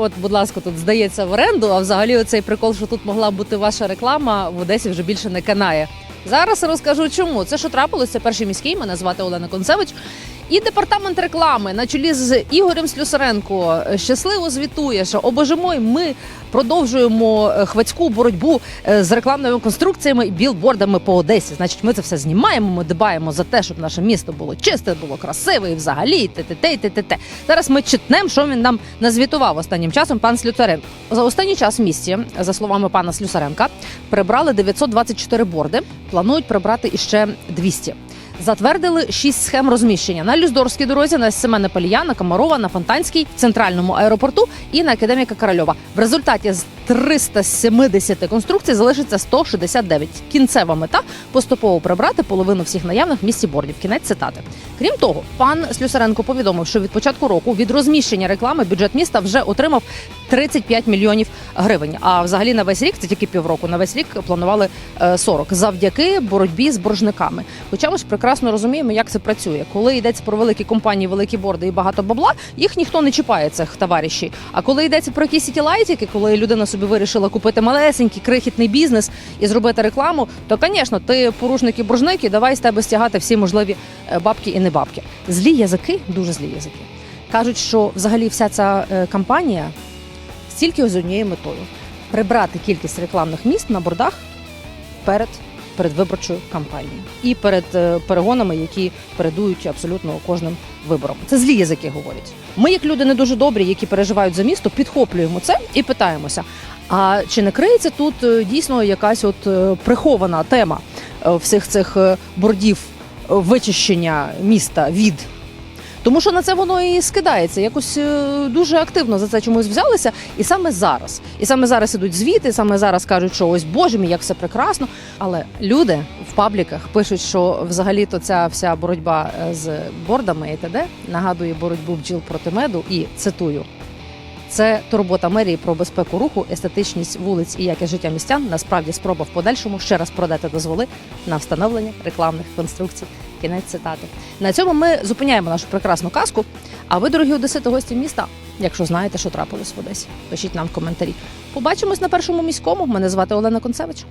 От, будь ласка, тут здається в оренду. А взагалі, оцей прикол, що тут могла бути ваша реклама, в Одесі вже більше не канає. Зараз розкажу, чому це що трапилося. Перший міський. Мене звати Олена Концевич. І департамент реклами на чолі з Ігорем Слюсаренко щасливо звітує, що о боже мой, ми продовжуємо е, хвацьку боротьбу е, з рекламними конструкціями і білбордами по Одесі. Значить, ми це все знімаємо. Ми дбаємо за те, щоб наше місто було чисте, було красиве і взагалі те-те-те, те-те-те. Зараз ми читнемо, що він нам назвітував останнім часом. Пан Слюсаренко. За останній час в місті, за словами пана Слюсаренка, прибрали 924 борди. Планують прибрати іще 200. Затвердили шість схем розміщення на Люздорській дорозі, на Семена Палія, на Комарова, на Фонтанській, центральному аеропорту і на академіка Корольова. В результаті з 370 конструкцій залишиться 169. Кінцева мета поступово прибрати половину всіх наявних в місті бордів. Кінець цитати. Крім того, пан Слюсаренко повідомив, що від початку року від розміщення реклами бюджет міста вже отримав 35 мільйонів гривень. А взагалі на весь рік це тільки півроку. На весь рік планували е, 40 завдяки боротьбі з боржниками. Хоча ми ж прекрасно розуміємо, як це працює. Коли йдеться про великі компанії, великі борди і багато бабла, їх ніхто не чіпає цих товаришів. А коли йдеться про якісь сітілайтики, коли людина собі вирішила купити малесенький крихітний бізнес і зробити рекламу, то, звісно, ти порушник і боржник, і давай з тебе стягати всі можливі е, бабки і не бабки. Злі язики, дуже злі язики. Кажуть, що взагалі вся ця е, кампанія стільки з однією метою прибрати кількість рекламних міст на бордах перед передвиборчою кампанією і перед е, перегонами, які передують абсолютно кожним виборам. Це злі язики говорять. Ми, як люди не дуже добрі, які переживають за місто, підхоплюємо це і питаємося: а чи не криється тут е, дійсно якась от е, прихована тема е, всіх цих бордів вичищення міста від тому що на це воно і скидається. Якось дуже активно за це чомусь взялися. І саме зараз. І саме зараз ідуть звіти, саме зараз кажуть, що ось боже мій, як все прекрасно. Але люди в пабліках пишуть, що взагалі-то ця вся боротьба з бордами і т.д. нагадує боротьбу бджіл проти меду. І цитую. Це турбота мерії про безпеку руху, естетичність вулиць і якість життя містян. Насправді спроба в подальшому ще раз продати дозволи на встановлення рекламних конструкцій. Кінець цитати. На цьому ми зупиняємо нашу прекрасну казку. А ви, дорогі одесити, гості міста, якщо знаєте, що трапилось в Одесі, пишіть нам в коментарі. Побачимось на першому міському. Мене звати Олена Концевич.